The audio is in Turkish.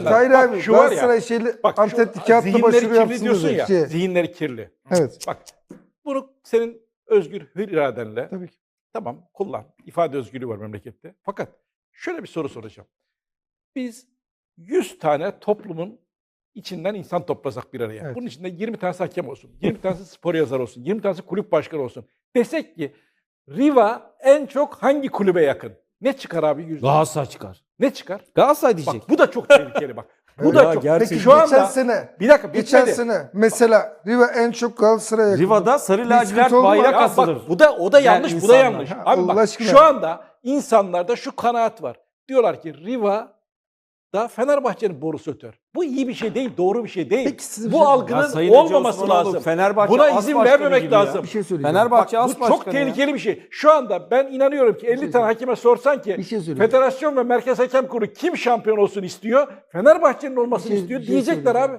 insanlar. Hayır Bak, abi şu var ya, şeyli Bak şu Antep'te kağıtlı zihinleri başarı yapsın diyorsun diyor. ya. Şey, Zihinleri kirli. Evet. Bak bunu senin özgür hür iradenle Tabii ki. tamam kullan. İfade özgürlüğü var memlekette. Fakat şöyle bir soru soracağım. Biz 100 tane toplumun içinden insan toplasak bir araya. Evet. Bunun içinde 20 tanesi hakem olsun, 20 tanesi spor yazarı olsun, 20 tanesi kulüp başkanı olsun. Desek ki Riva en çok hangi kulübe yakın? Ne çıkar abi yüzde? Galatasaray çıkar. Ne çıkar? Galatasaray diyecek. Bak bu da çok tehlikeli bak. Bu da çok. gerçekten. Peki şu anda geçen sene bir dakika geçen bitmedi. sene mesela Riva en çok Galatasaray'a yakın. Riva'da sarı lacivert mu? bayrak Ya asılır. bak bu da o da Yani yanlış, bu da insanlar. yanlış. Ha, Abi Allah bak aşkına. şu anda insanlarda şu kanaat var. Diyorlar ki Riva da Fenerbahçe'nin borusu öter. Bu iyi bir şey değil, doğru bir şey değil. Peki bu şey- Ya algının olmaması Osmanoğlu, lazım. Fenerbahçe Buna izin vermemek ya. lazım. Bir şey söyleyeceğim. Fenerbahçe Bak, bu çok ya. tehlikeli bir şey. Şu anda ben inanıyorum ki 50 tane söyleyeyim. hakime sorsan ki Bir şey. Federasyon ve Merkez Hakem Kurulu kim şampiyon olsun istiyor? Fenerbahçe'nin olmasını Bir şey- istiyor bir şey diyecekler abi.